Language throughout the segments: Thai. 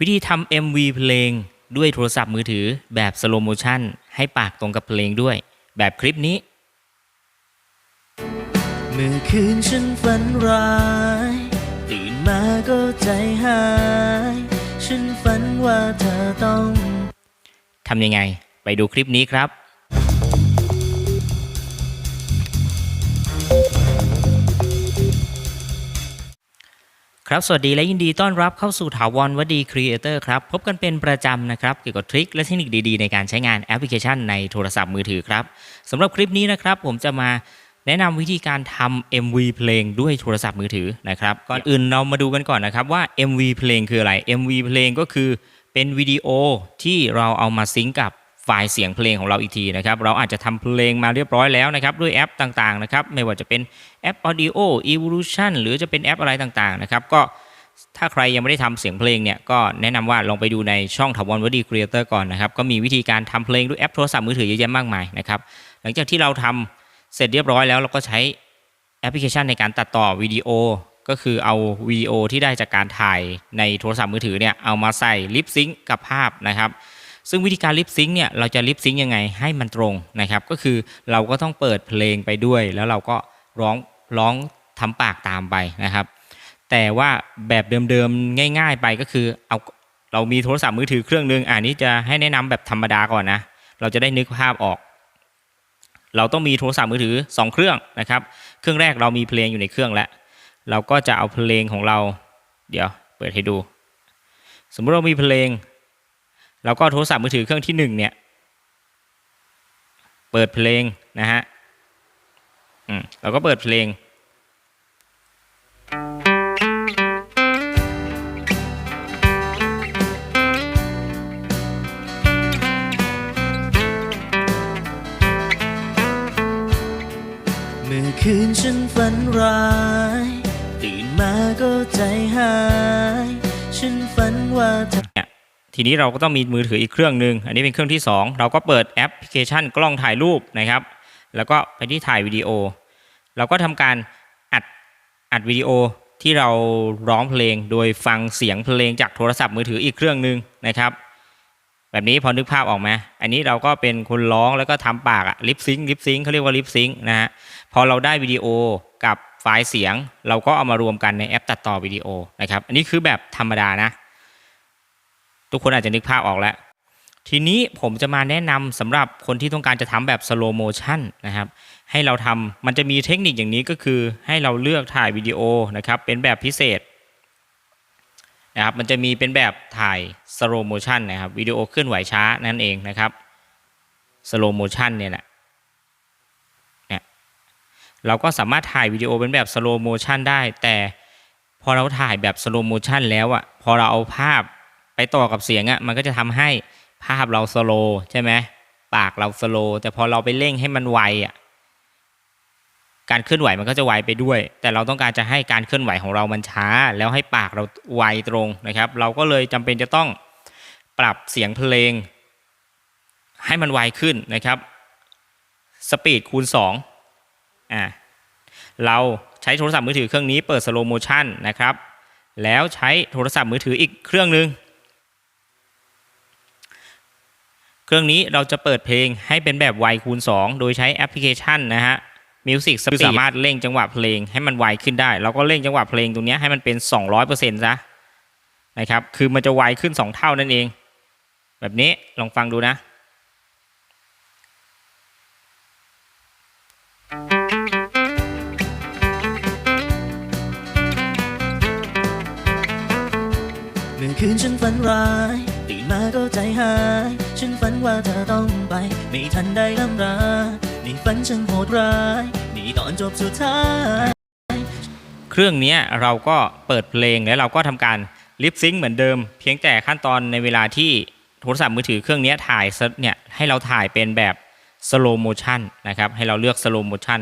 วิธีทำ MV เพลงด้วยโทรศัพท์มือถือแบบสโลโมชันให้ปากตรงกับเพลงด้วย แบบคลิปนี้ เมื่อคืนฉันฝันร้าย ตื่นมาก็ใจหาย ฉันฝันว่าเธอต้องทำยังไง ไปดูคลิปนี้ครับ ครับ สวัสดีและยินดีต้อนรับเข้าสู่ถาวรวดีครีเอเตอร์ครับ พบกันเป็นประจำนะครับ เกี่ยวกับทริคและเทคนิคดีๆ ในการใช้งานแอปพลิเคชันในโทรศัพท์มือถือครับสำหรับคลิปนี้นะครับ ผมจะมาแนะนำวิธีการทำ MV เพลงด้วยโทรศัพท์มือถือนะครับ ก่อนอื่นเรามาดูกันก่อนนะครับว่า MV เพลงคืออะไร MV เพลงก็คือเป็นวิดีโอที่เราเอามาซิงก์กับ ไฟล์เสียงเพลงของเราอีกทีนะครับ เราอาจจะทำเพลงมาเรียบร้อยแล้วนะครับ ด้วยแอปต่างๆนะครับ ไม่ว่าจะเป็นแอป Audio Evolution หรือจะเป็นแอปอะไรต่างๆนะครับ ก็ถ้าใครยังไม่ได้ทำเสียงเพลงเนี่ย ก็แนะนำว่าลองไปดูในช่องถาวรวดีครีเอเตอร์ก่อนนะครับ ก็มีวิธีการทำเพลงด้วยแอปโทรศัพท์มือถือเยอะแยะมากมายนะครับ หลังจากที่เราทำเสร็จเรียบร้อยแล้วเราก็ใช้แอปพลิเคชันในการตัดต่อวิดีโอ ก็คือเอาวิดีโอที่ได้จากการถ่ายในโทรศัพท์มือถือเนี่ยเอามาใส่ลิปซิงกับภาพนะครับ ซึ่งวิธีการลิปซิงเนี่ยเราจะลิปซิงยังไงให้มันตรงนะครับ ก็คือเราก็ต้องเปิดเพลงไปด้วย แล้วเราก็ร้องร้องทำปากตามไปนะครับ แต่ว่าแบบเดิมๆง่าย ๆไปก็คือเอาเรามีโทรศัพท์มือถือเครื่องนึงอันนี้จะให้แนะนำแบบธรรมดาก่อนนะ เราจะได้นึกภาพออก เราต้องมีโทรศัพท์มือถือ 2 เครื่องนะครับ เครื่องแรกเรามีเพลงอยู่ในเครื่องแล้วเราก็จะเอาเพลงของเรา เดี๋ยวเปิดให้ดู สมมุติเรามีเพลง เราก็โทรศัพท์มือถือเครื่องที่หนึ่งเนี่ยเปิดเพลงนะฮะอืมเราก็เปิดเพลง เมื่อคืนฉันฝันร้าย ตื่นมาก็ใจหาย ฉันฝันว่าเธ ทีนี้เราก็ต้องมีมือถืออีกเครื่องหนึ่งอันนี้เป็นเครื่องที่ 2 เราก็เปิดแอปพลิเคชันกล้องถ่ายรูปนะครับ แล้วก็ไปที่ถ่ายวิดีโอ เราก็ทำการอัดอัดวิดีโอที่เราร้องเพลงโดยฟังเสียงเพลงจากโทรศัพท์มือถืออีกเครื่องหนึ่งนะครับ แบบนี้พอนึกภาพออกไหมอันนี้เราก็เป็นคนร้องแล้วก็ทำปากอะลิปซิงลิปซิงเขาเรียกว่าลิปซิงนะฮะพอเราได้วิดีโอกับไฟล์เสียง เราก็เอามารวมกันในแอปตัดต่อวิดีโอนะครับ อันนี้คือแบบธรรมดานะ ทุกคนอาจจะนึกภาพออกแล้ว ทีนี้ผมจะมาแนะนำสำหรับคนที่ต้องการจะทำแบบสโลโมชันนะครับให้เราทำมันจะมีเทคนิคอย่างนี้ก็คือให้เราเลือกถ่ายวิดีโอนะครับเป็นแบบพิเศษนะครับมันจะมีเป็นแบบถ่ายสโลโมชันนะครับวิดีโอเคลื่อนไหวช้านั่นเองนะครับสโลโมชันเนี่ยแหละเนี่ยเราก็สามารถถ่ายวิดีโอเป็นแบบสโลโมชันได้ แต่พอเราถ่ายแบบสโลโมชันแล้วอะพอเราเอาภาพ ไปต่อกับเสียงอะ่ะมันก็จะทำให้ภาพเราสโลว์ใช่ไหมปากเราสโลว์แต่พอเราไปเร่งให้มันไวอะการเคลื่อนไหวมันก็จะไวไปด้วย แต่เราต้องการจะให้การเคลื่อนไหวของเรามันช้า แล้วให้ปากเราไวตรงนะครับ เราก็เลยจำเป็นจะต้องปรับเสียงเพลง ให้มันไวขึ้นนะครับสปีดคูณ2อ่าเราใช้โทรศัพท์มือถือเครื่องนี้เปิดสโลโมชันนะครับ แล้วใช้โทรศัพท์มือถืออีกเครื่องหนึ่ง เครื่องนี้เราจะเปิดเพลงให้เป็นแบบไวคูณ 2 โดยใช้แอปพลิเคชันนะฮะ Music Speed สามารถเร่งจังหวะเพลงให้มันไวขึ้นได้ เราก็เร่งจังหวะเพลงตรงเนี้ยให้มันเป็น 200%ซะนะครับ คือมันจะไวขึ้น 2 เท่านั่นเอง แบบนี้ลองฟังดูนะเมื่อคืนฉันฝันร้ายตื่น มาก็ใจหาย ฉันฝันว่าเธอต้องไป ไม่ทันได้ล่ำรานี่ฝันฉันโหดร้าย นี่ตอนจบสุดท้าย เครื่องนี้เราก็เปิดเพลงแล้วเราก็ทำการลิปซิงค์เหมือนเดิม เพียงแต่ขั้นตอนในเวลาที่โทรศัพท์มือถือเครื่องนี้ถ่ายเนี่ยให้เราถ่ายเป็นแบบสโลโมชันนะครับให้เราเลือกสโลโมชัน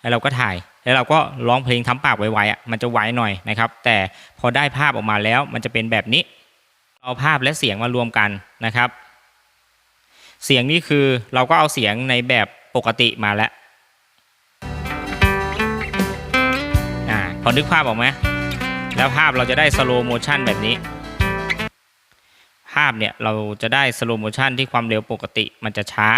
แล้วเราก็ถ่าย แล้วเราก็ร้องเพลงทำปากไวๆอะมันจะไวหน่อยนะครับ แต่พอได้ภาพออกมาแล้วมันจะเป็นแบบนี้ เอาภาพและเสียงมารวมกันนะครับ เสียงนี่คือเราก็เอาเสียงในแบบปกติมาแล้วอ่าพอนึกภาพออกไหมแล้วภาพเราจะได้สโลโมชันแบบนี้ ภาพเนี่ยเราจะได้สโลโมชันที่ความเร็วปกติมันจะช้า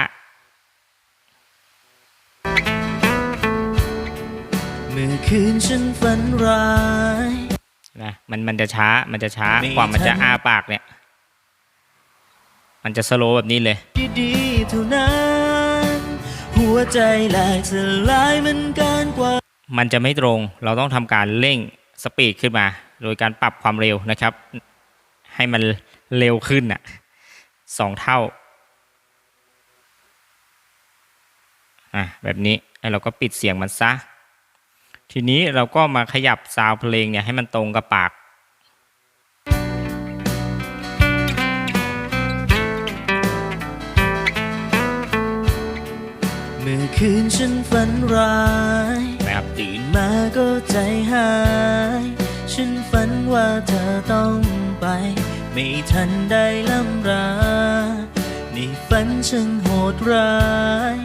เมื่อคืนฉันฝันร้าย นะมันมันจะช้ามันจะช้าไม่กว่ามันจะทันอ้าปากเนี่ย มันจะสโลว์แบบนี้เลยดีๆเท่านั้นหัวใจแหลกสลายมันเกินกว่า มันจะไม่ตรงเราต้องทำการเร่งสปีดขึ้นมา โดยการปรับความเร็วนะครับ ให้มันเร็วขึ้นอะสองเท่าอะแบบนี้แล้วเราก็ปิดเสียงมันซะ ทีนี้เราก็มาขยับซาวด์เพลงเนี่ยให้มันตรงกับปากเมื่อคืนฉันฝันร้ายนะครับตื่นมาก็ใจหาย ฉันฝันว่าเธอต้องไป ไม่ทันได้ล่ำลานี่ฝันช่างโหดร้าย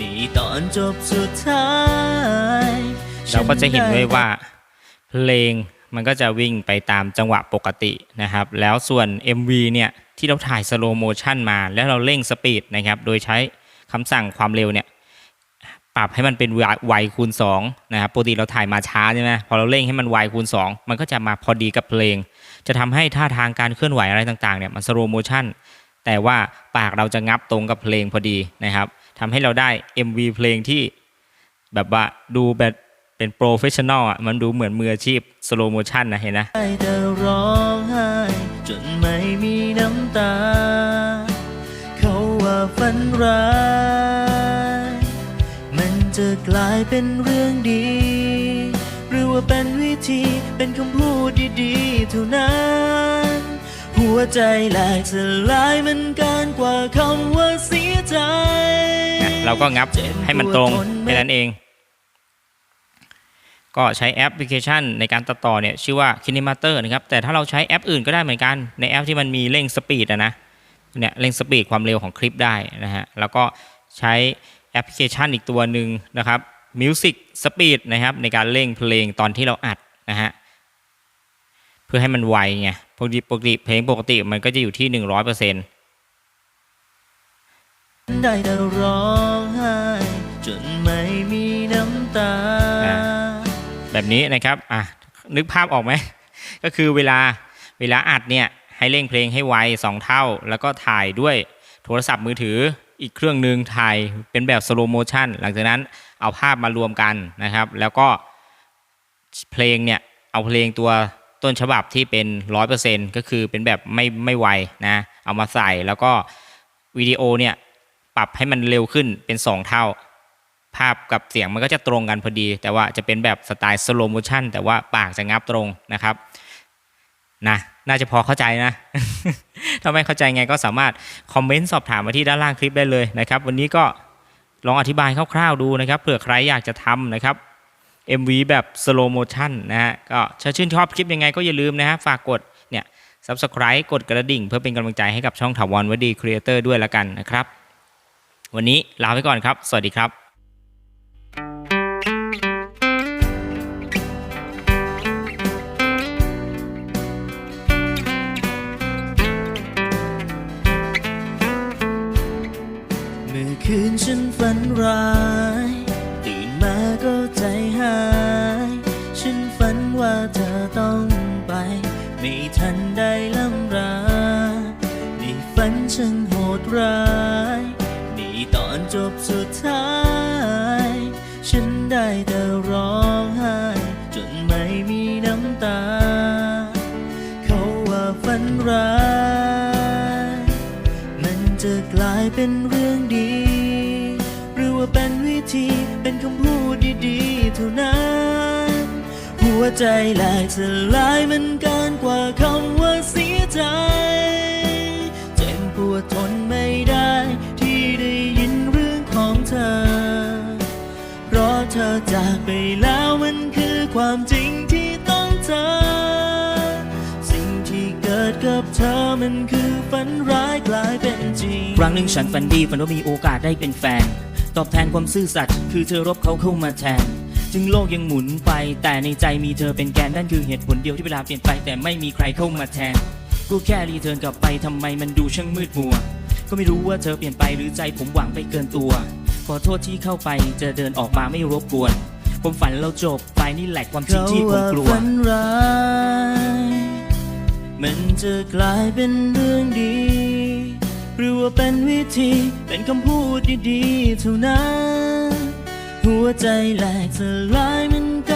นี่ตอนจบสุดท้าย เราก็จะเห็นด้วยว่าเพลงมันก็จะวิ่งไปตามจังหวะปกตินะครับ แล้วส่วน MV เนี่ยที่เราถ่ายสโลโมชันมาแล้วเราเร่งสปีดนะครับโดยใช้คำสั่งความเร็วเนี่ยปรับให้มันเป็นไวคูณ2นะครับปกติเราถ่ายมาช้าใช่ไหมพอเราเร่งให้มันไวคูณ 2 มันก็จะมาพอดีกับเพลง จะทำให้ท่าทางการเคลื่อนไหวอะไรต่างๆเนี่ยมันสโลโมชันแต่ว่าปากเราจะงับตรงกับเพลงพอดีนะครับทำให้เราได้ MV เพลงที่แบบว่าดูแบบ เป็นโปรเฟชชั่นอลอะ มันดูเหมือนมืออาชีพสโลโมชันนะเห็นนะได้แต่ร้องไห้จนไม่มีน้ำตา เขาว่าฝันร้าย มันจะกลายเป็นเรื่องดี หรือว่าเป็นวิธีเป็นคำพูดดีๆเท่านั้น หัวใจแหลกสลายมันเกินกว่าคำว่าเสียใจนะเราก็งับให้มันตรงแค่นั้นเอง ก็ใช้แอปพลิเคชันในการตัดต่อเนี่ยชื่อว่า Kinemaster นะครับ แต่ถ้าเราใช้แอปอื่นก็ได้เหมือนกัน ในแอปที่มันมีเร่งสปีดอะนะ เนี่ยเร่งสปีดความเร็วของคลิปได้นะฮะ แล้วก็ใช้แอปพลิเคชันอีกตัวหนึ่งนะครับ Music Speed นะครับในการเร่งเพลงตอนที่เราอัดนะฮะ เพื่อให้มันไวไง ปกติปกติเพลงปกติมันก็จะอยู่ที่ 100%ได้แต่ร้องไห้จนไม่มีน้ำตาอ่า แบบนี้นะครับอะนึกภาพออกไหม ก็คือเวลาเวลาอัดเนี่ยให้เร่งเพลงให้ไวสองเท่า แล้วก็ถ่ายด้วยโทรศัพท์มือถืออีกเครื่องหนึ่งถ่ายเป็นแบบสโลโมชันหลังจากนั้นเอาภาพมารวมกันนะครับ แล้วก็เพลงเนี่ยเอาเพลงตัวต้นฉบับที่เป็นร้อยเปอร์เซ็นก็คือเป็นแบบไม่ไม่ไวนะเอามาใส่แล้วก็วิดีโอเนี่ยปรับให้มันเร็วขึ้นเป็น 2 เท่า ภาพกับเสียงมันก็จะตรงกันพอดี แต่ว่าจะเป็นแบบสไตล์สโลโมชันแต่ว่าปากจะงับตรงนะครับนะน่าจะพอเข้าใจนะ ถ้าไม่เข้าใจไงก็สามารถคอมเมนต์สอบถามมาที่ด้านล่างคลิปได้เลยนะครับ วันนี้ก็ลองอธิบายคร่าวๆดูนะครับเผื่อใครอยากจะทำนะครับ MV แบบสโลโมชันนะฮะก็ถ้าชื่นชอบคลิปยังไงก็อย่าลืมนะฮะฝากกดเนี่ย Subscribe กดกระดิ่ง เพื่อเป็นกำลังใจให้กับช่องถาวรวดีครีเอเตอร์ด้วยละกันนะครับ วันนี้ลาไปก่อนครับ สวัสดีครับ มื่อคืนฉันฝันร้าย ตื่นมาก็ใจหาย ฉันฝันว่าเธอต้องไป ไม่ทันได้ล่ำรานี่ฝันช่างโหดร้ายายเป็นเรื่องดี หรือว่าเป็นวิธีเป็นคำพูดดีๆเท่านั้น หัวใจแหลกสลายมันเกินกว่าคำว่าเสียใจ เจ็บปวดทนไม่ได้ที่ได้ยินเรื่องของเธอ เพราะเธอจากไปแล้วมันคือความจริงที่ต้องเจอับเธอมันคือฝันร้ายกลายเป็นจริง ครั้งหนึ่งฉันฝันดีฝันว่ามีโอกาสได้เป็นแฟน ตอบแทนความซื่อสัตย์คือเธอรบเขาเข้ามาแทน จึงโลกยังหมุนไป แต่ในใจมีเธอเป็นแกนนั่นคือเหตุผลเดียวที่เวลาเปลี่ยนไปแต่ไม่มีใครเข้ามาแทน กูแค่รีเทิร์นกลับไปทำไมมันดูช่างมืดมัว ก็ไม่รู้ว่าเธอเปลี่ยนไปหรือใจผมหวังไปเกินตัว ขอโทษที่เข้าไปจะเดินออกมาไม่รบกวน ผมฝันเราจบไปนี่แหละความจริงที่ผมกลัว ฝันร้าย มันจะกลายเป็นเรื่องดี หรือว่าเป็นวิธีเป็นคำพูดดีๆเท่านั้น หัวใจแหลกสลายมันก็